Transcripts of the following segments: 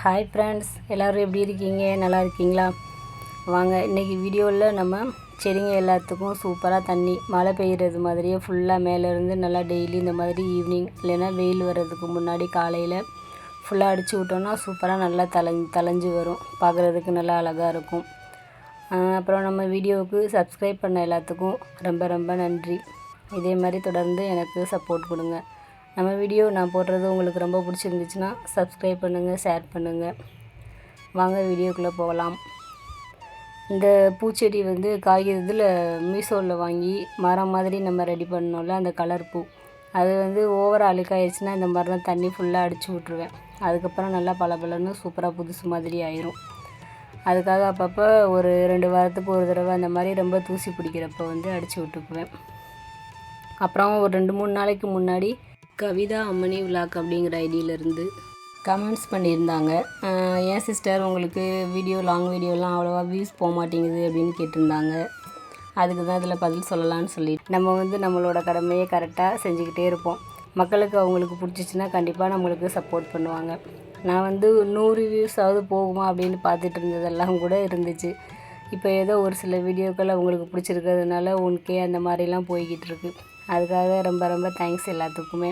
Hi friends எல்லோரும் எப்படி இருக்கீங்க? நல்லா இருக்கீங்களா? வாங்க இன்றைக்கி வீடியோவில் நம்ம செடிங்க எல்லாத்துக்கும் சூப்பராக தண்ணி மழை பெய்கிறது மாதிரியே ஃபுல்லாக மேலேருந்து நல்லா டெய்லி இந்த மாதிரி ஈவினிங் இல்லைன்னா வெயில் வர்றதுக்கு முன்னாடி காலையில் ஃபுல்லாக அடிச்சு விட்டோம்னா சூப்பராக நல்லா தலை தளைஞ்சு வரும். பார்க்குறதுக்கு நல்லா அழகாக இருக்கும். அப்புறம் நம்ம வீடியோவுக்கு சப்ஸ்கிரைப் பண்ண எல்லாத்துக்கும் ரொம்ப ரொம்ப நன்றி. இதே மாதிரி தொடர்ந்து எனக்கு சப்போர்ட் கொடுங்க. நம்ம வீடியோ நான் போடுறது உங்களுக்கு ரொம்ப பிடிச்சிருந்துச்சுன்னா சப்ஸ்கிரைப் பண்ணுங்கள் ஷேர் பண்ணுங்கள் வாங்க வீடியோக்குள்ளே போகலாம். இந்த பூச்செடி வந்து காய்கறிதில் மீஷோவில் வாங்கி மரம் மாதிரி நம்ம ரெடி பண்ணோம்ல அந்த கலர் பூ. அது வந்து ஓவராக அழுக்காயிடுச்சுன்னா இந்த மாதிரி தான் தண்ணி ஃபுல்லாக அடிச்சு விட்ருவேன் அதுக்கப்புறம் நல்லா பளபளன்னு சூப்பராக புதுசு மாதிரி ஆயிரும். அதுக்காக அப்பப்போ ஒரு ரெண்டு வாரத்துக்கு ஒரு தடவை அந்த மாதிரி ரொம்ப தூசி பிடிக்கிறப்ப வந்து அடித்து விட்டுக்குவேன். அப்புறம் ஒரு ரெண்டு மூணு நாளைக்கு முன்னாடி கவிதா அம்மணி விலாக் அப்படிங்கிற ஐடியிலேருந்து கமெண்ட்ஸ் பண்ணியிருந்தாங்க. ஏன் சிஸ்டர் உங்களுக்கு வீடியோ லாங் வீடியோலாம் அவ்வளோவா வியூஸ் போக மாட்டேங்குது அப்படின்னு கேட்டிருந்தாங்க. அதுக்கு தான் இதில் பதில் சொல்லலாம்னு சொல்லி நம்ம வந்து நம்மளோட கடமையை கரெக்டாக செஞ்சுக்கிட்டே இருப்போம். மக்களுக்கு அவங்களுக்கு பிடிச்சிச்சின்னா கண்டிப்பாக நம்மளுக்கு சப்போர்ட் பண்ணுவாங்க. நான் வந்து நூறு வியூஸாவது போகுமா அப்படின்னு பார்த்துட்டு இருந்ததெல்லாம் கூட இருந்துச்சு. இப்போ ஏதோ ஒரு சில வீடியோக்கள் அவங்களுக்கு பிடிச்சிருக்கிறதுனால உனக்கே அந்த மாதிரிலாம் போய்கிட்டு இருக்கு. அதுக்காக ரொம்ப ரொம்ப தேங்க்ஸ் எல்லாத்துக்குமே.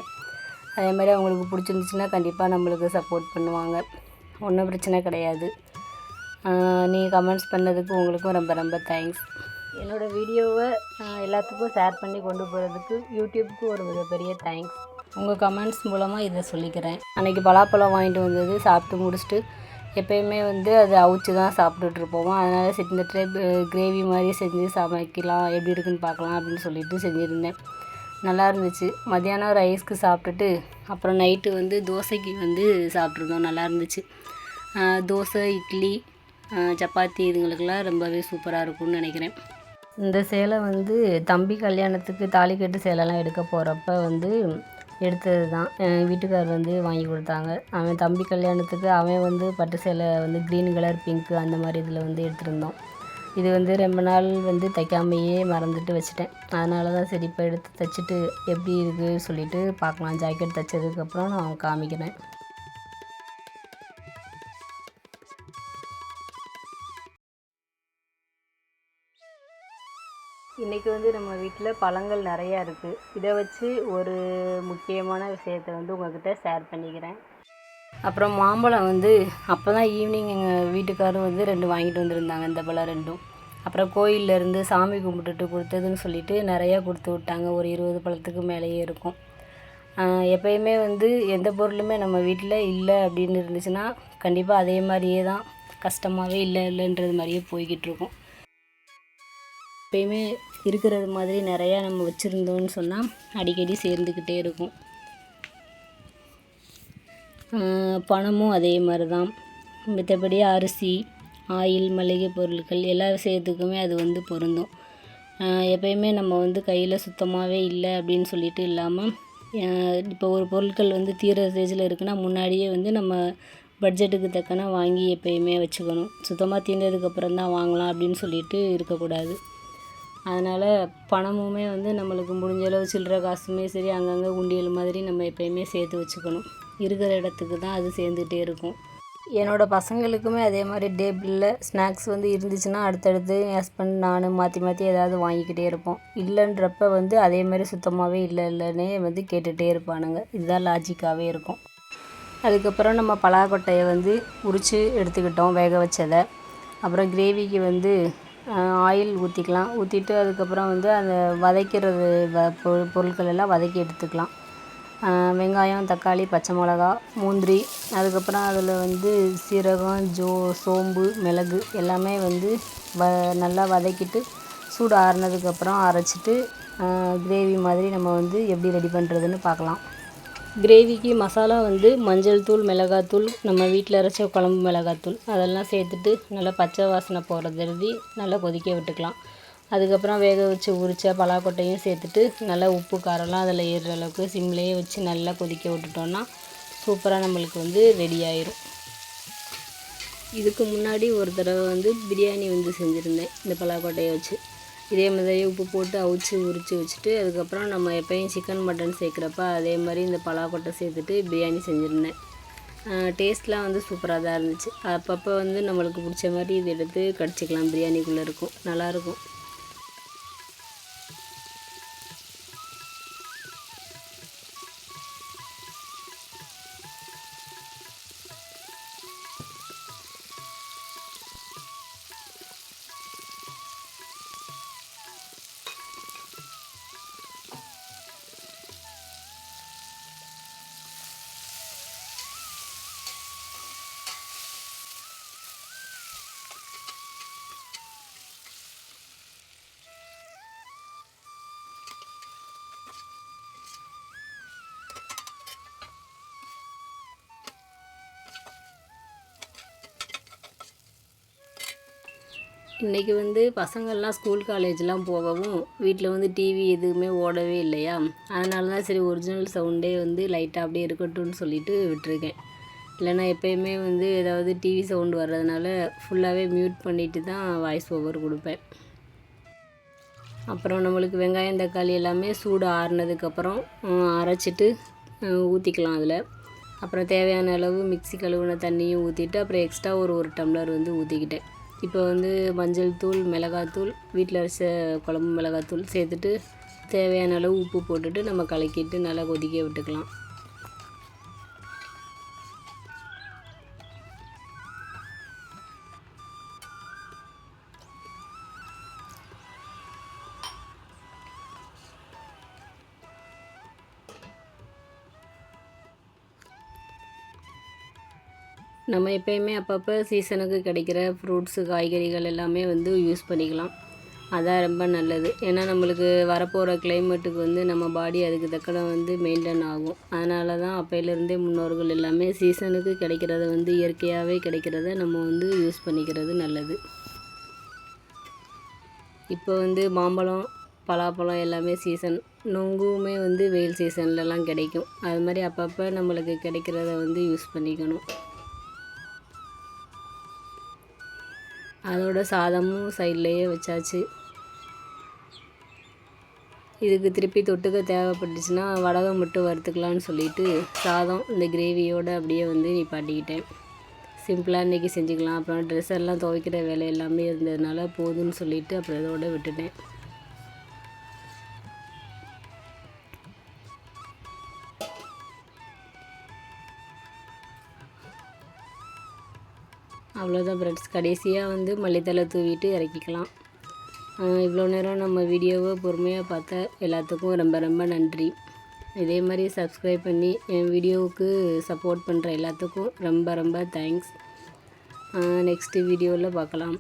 அதே மாதிரி அவங்களுக்கு பிடிச்சிருந்துச்சுன்னா கண்டிப்பாக நம்மளுக்கு சப்போர்ட் பண்ணுவாங்க. ஒன்றும் பிரச்சனை கிடையாது. நீங்கள் கமெண்ட்ஸ் பண்ணதுக்கு உங்களுக்கும் ரொம்ப ரொம்ப தேங்க்ஸ் என்னோடய வீடியோவை எல்லாத்துக்கும் ஷேர் பண்ணி கொண்டு போகிறதுக்கு யூடியூப்க்கு ஒரு மிகப்பெரிய தேங்க்ஸ் உங்கள் கமெண்ட்ஸ் மூலமாக இதை சொல்லிக்கிறேன். அன்றைக்கி பலாப்பழம் வாங்கிட்டு வந்தது சாப்பிட்டு முடிச்சுட்டு எப்பயுமே வந்து அதை அவிச்சு தான் சாப்பிட்டுட்டு இருப்போம். அதனால் இந்த ட்ரை கிரேவி மாதிரி செஞ்சு சமைக்கலாம் எப்படி இருக்குன்னு பார்க்கலாம் அப்படின்னு சொல்லிட்டு செஞ்சுருந்தேன். நல்லா இருந்துச்சு மத்தியானம் ரைஸ்க்கு சாப்பிட்டுட்டு அப்புறம் நைட்டு வந்து தோசைக்கு வந்து சாப்பிட்ருந்தோம் நல்லா இருந்துச்சு தோசை இட்லி சப்பாத்தி இதுங்களுக்கெல்லாம் ரொம்பவே சூப்பராக இருக்கும்னு நினைக்கிறேன். இந்த சேலை வந்து தம்பி கல்யாணத்துக்கு தாலி கட்டு சேலைலாம் எடுக்க போகிறப்ப வந்து எடுத்தது தான். வீட்டுக்காரர் வீட்டுக்கார் வந்து வாங்கி கொடுத்தாங்க. அவன் தம்பி கல்யாணத்துக்கு அவன் வந்து பட்டு சேலை வந்து க்ரீன் கலர் பிங்க்கு அந்த மாதிரி இதில் வந்து எடுத்திருந்தோம். இது வந்து ரொம்ப நாள் வந்து தைக்காமையே மறந்துட்டு வச்சுட்டேன். அதனால தான் சரி இப்போ எடுத்து தைச்சிட்டு எப்படி இருக்குது சொல்லிட்டு பார்க்கலாம். ஜாக்கெட் தைச்சதுக்கப்புறம் நான் காமிக்கிறேன். இன்றைக்கி வந்து நம்ம வீட்டில் பழங்கள் நிறையா இருக்குது இதை வச்சு ஒரு முக்கியமான விஷயத்தை வந்து உங்கள்கிட்ட ஷேர் பண்ணிக்கிறேன். அப்புறம் மாம்பழம் வந்து அப்போ தான் ஈவினிங் எங்கள் வீட்டுக்காரும் வந்து ரெண்டு வாங்கிட்டு வந்திருந்தாங்க இந்த பழம் ரெண்டும். அப்புறம் கோயிலேருந்து சாமி கும்பிட்டுட்டு கொடுத்ததுன்னு சொல்லிட்டு நிறையா கொடுத்து விட்டாங்க. ஒரு இருபது பழத்துக்கு மேலேயே இருக்கும். எப்பயுமே வந்து எந்த பொருளுமே நம்ம வீட்டில் இல்லை அப்படின்னு இருந்துச்சுன்னா கண்டிப்பாக அதே மாதிரியே தான் கஷ்டமாகவே இல்லை இல்லைன்றது மாதிரியே போய்கிட்டு இருக்கும். எப்பயுமே இருக்கிறது மாதிரி நிறையா நம்ம வச்சுருந்தோம்னு சொன்னால் அடிக்கடி சேர்ந்துக்கிட்டே இருக்கும். பணமும் அதே மாதிரி தான் மற்றபடி அரிசி ஆயில் மளிகை பொருட்கள் எல்லா விஷயத்துக்குமே அது வந்து பொருந்தும். எப்பயுமே நம்ம வந்து கையில் சுத்தமாகவே இல்லை அப்படின்னு சொல்லிட்டு இல்லாமல் இப்போ ஒரு பொருட்கள் வந்து தீர ஸ்டேஜில் இருக்குன்னா முன்னாடியே வந்து நம்ம பட்ஜெட்டுக்கு தக்கன வாங்கி எப்பயுமே வச்சுக்கணும். சுத்தமாக தீர்ந்ததுக்கப்புறம் தான் வாங்கலாம் அப்படின்னு சொல்லிட்டு இருக்கக்கூடாது. அதனால் பணமுமே வந்து நம்மளுக்கு முடிஞ்ச அளவு சில்லற காசுமே சரி அங்கங்கே உண்டியல் மாதிரி நம்ம எப்பயுமே சேர்த்து வச்சுக்கணும். இருக்கிற இடத்துக்கு தான் அது சேர்ந்துட்டே இருக்கும். என்னோடய பசங்களுக்குமே அதே மாதிரி டேபிளில் ஸ்நாக்ஸ் வந்து இருந்துச்சுன்னா அடுத்தடுத்து என் ஹஸ்பண்ட் நான் மாற்றி மாற்றி ஏதாவது வாங்கிக்கிட்டே இருப்போம். இல்லைன்றப்ப வந்து அதே மாதிரி சுத்தமாகவே இல்லை இல்லைன்னே வந்து கேட்டுகிட்டே இருப்பானுங்க. இதுதான் லாஜிக்காகவே இருக்கும். அதுக்கப்புறம் நம்ம பலாக்கொட்டையை வந்து உரித்து எடுத்துக்கிட்டோம் வேக வச்சதை. அப்புறம் கிரேவிக்கு வந்து ஆயில் ஊற்றிக்கலாம் ஊற்றிட்டு அதுக்கப்புறம் வந்து அந்த வதக்கிறது வ பொ- பொருட்கள் எல்லாம் வதக்கி எடுத்துக்கலாம். வெங்காயம் தக்காளி பச்சை மிளகா முந்திரி அதுக்கப்புறம் அதில் வந்து சீரகம் ஜோ சோம்பு மிளகு எல்லாமே வந்து வ நல்லா வதக்கிட்டு சூடு ஆறுனதுக்கப்புறம் அரைச்சிட்டு கிரேவி மாதிரி நம்ம வந்து எப்படி ரெடி பண்ணுறதுன்னு பார்க்கலாம். கிரேவிக்கு மசாலா வந்து மஞ்சள் தூள் மிளகாத்தூள் நம்ம வீட்டில் அரைச்ச குழம்பு மிளகாத்தூள் அதெல்லாம் சேர்த்துட்டு நல்லா பச்சை வாசனை போகிறது எழுதி நல்லா கொதிக்க விட்டுக்கலாம். அதுக்கப்புறம் வேக வச்சு உரித்த பலாக்கொட்டையும் சேர்த்துட்டு நல்லா உப்பு காரம்லாம் அதில் ஏறுற அளவுக்கு சிம்லேயே வச்சு நல்லா கொதிக்க விட்டுட்டோன்னா சூப்பராக நம்மளுக்கு வந்து ரெடி ஆயிரும். இதுக்கு முன்னாடி ஒரு தடவை வந்து பிரியாணி வந்து செஞ்சுருந்தேன் இந்த பலாக்கொட்டையை வச்சு. இதே மாதிரி உப்பு போட்டு அவிச்சு உரித்து வச்சுட்டு அதுக்கப்புறம் நம்ம எப்பயும் சிக்கன் மட்டன் சேர்க்குறப்ப அதே மாதிரி இந்த பலாக்கொட்டை சேர்த்துட்டு பிரியாணி செஞ்சுருந்தேன். டேஸ்ட்லாம் வந்து சூப்பராக தான் இருந்துச்சு. அப்பப்போ வந்து நம்மளுக்கு பிடிச்ச மாதிரி இது எடுத்து கடிச்சிக்கலாம். பிரியாணிக்குள்ளே இருக்கும். நல்லாயிருக்கும். இன்றைக்கி வந்து பசங்கள்லாம் ஸ்கூல் காலேஜ்லாம் போகவும் வீட்டில் வந்து டிவி எதுவுமே ஓடவே இல்லையா? அதனால தான் சரி ஒரிஜினல் சவுண்டே வந்து லைட்டாக அப்படியே இருக்கட்டும்னு சொல்லிட்டு விட்டுருக்கேன். இல்லைன்னா எப்போயுமே வந்து ஏதாவது டிவி சவுண்டு வர்றதுனால ஃபுல்லாகவே மியூட் பண்ணிவிட்டு தான் வாய்ஸ் ஓவர் கொடுப்பேன். அப்புறம் நம்மளுக்கு வெங்காயம் தக்காளி எல்லாமே சூடு ஆறுனதுக்கப்புறம் அரைச்சிட்டு ஊற்றிக்கலாம் அதில். அப்புறம் தேவையான அளவு மிக்ஸி கழுவுன தண்ணியும் ஊற்றிட்டு அப்புறம் எக்ஸ்ட்ரா ஒரு ஒரு டம்ளர் வந்து ஊற்றிக்கிட்டேன் இப்போ வந்து மஞ்சள் தூள் மிளகாத்தூள் வீட்டில் அரைச்ச குழம்பு மிளகாத்தூள் சேர்த்துட்டு தேவையான அளவு உப்பு போட்டுட்டு நம்ம கலக்கிட்டு நல்லா கொதிக்க விட்டுக்கலாம். நம்ம எப்பயுமே அப்பப்போ சீசனுக்கு கிடைக்கிற ஃப்ரூட்ஸு காய்கறிகள் எல்லாமே வந்து யூஸ் பண்ணிக்கலாம். அதான் ரொம்ப நல்லது. ஏன்னா நம்மளுக்கு வரப்போகிற கிளைமேட்டுக்கு வந்து நம்ம பாடி அதுக்கு தக்கன வந்து மெயின்டைன் ஆகும். அதனால தான் அப்பையிலேருந்தே முன்னோர்கள் எல்லாமே சீசனுக்கு கிடைக்கிறத வந்து இயற்கையாகவே கிடைக்கிறத நம்ம வந்து யூஸ் பண்ணிக்கிறது நல்லது. இப்போ வந்து மாம்பழம் பலாப்பழம் எல்லாமே சீசன் நொங்குமே வந்து வெயில் சீசன்லலாம் கிடைக்கும். அது மாதிரி அப்பப்போ நம்மளுக்கு கிடைக்கிறத வந்து யூஸ் பண்ணிக்கணும். அதோட சாதமும் சைட்லேயே வச்சாச்சு. இதுக்கு திருப்பி தொட்டுக்க தேவைப்பட்டுச்சுன்னா வடகம் மட்டும் வறுத்துக்கலான்னு சொல்லிட்டு சாதம் இந்த கிரேவியோடு அப்படியே வந்து நிப்பாட்டிக்கிட்டேன். சிம்பிளாக இன்றைக்கி செஞ்சுக்கலாம். அப்புறம் ட்ரெஸ் எல்லாம் துவைக்கிற வேலை எல்லாமே இருந்ததுனால போதும்னு சொல்லிவிட்டு அப்புறம் இதோட விட்டுட்டேன். அவ்வளோதான் ஃப்ரெண்ட்ஸ் கடைசியாக வந்து மல்லித்தலை தூவிட்டு இறக்கிக்கலாம். இவ்வளோ நேரம் நம்ம வீடியோவை பொறுமையாக பார்த்த எல்லாத்துக்கும் ரொம்ப ரொம்ப நன்றி. இதே மாதிரி சப்ஸ்கிரைப் பண்ணி என் வீடியோவுக்கு சப்போர்ட் பண்ணுற எல்லாத்துக்கும் ரொம்ப ரொம்ப தேங்க்ஸ் நெக்ஸ்ட்டு வீடியோவில் பார்க்கலாம்.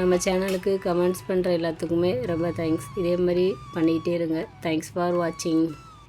நம்ம சேனலுக்கு கமெண்ட்ஸ் பண்ணுற எல்லாத்துக்குமே ரொம்ப தேங்க்ஸ் இதே மாதிரி பண்ணிகிட்டே இருங்க. தேங்க்ஸ் ஃபார் வாட்சிங்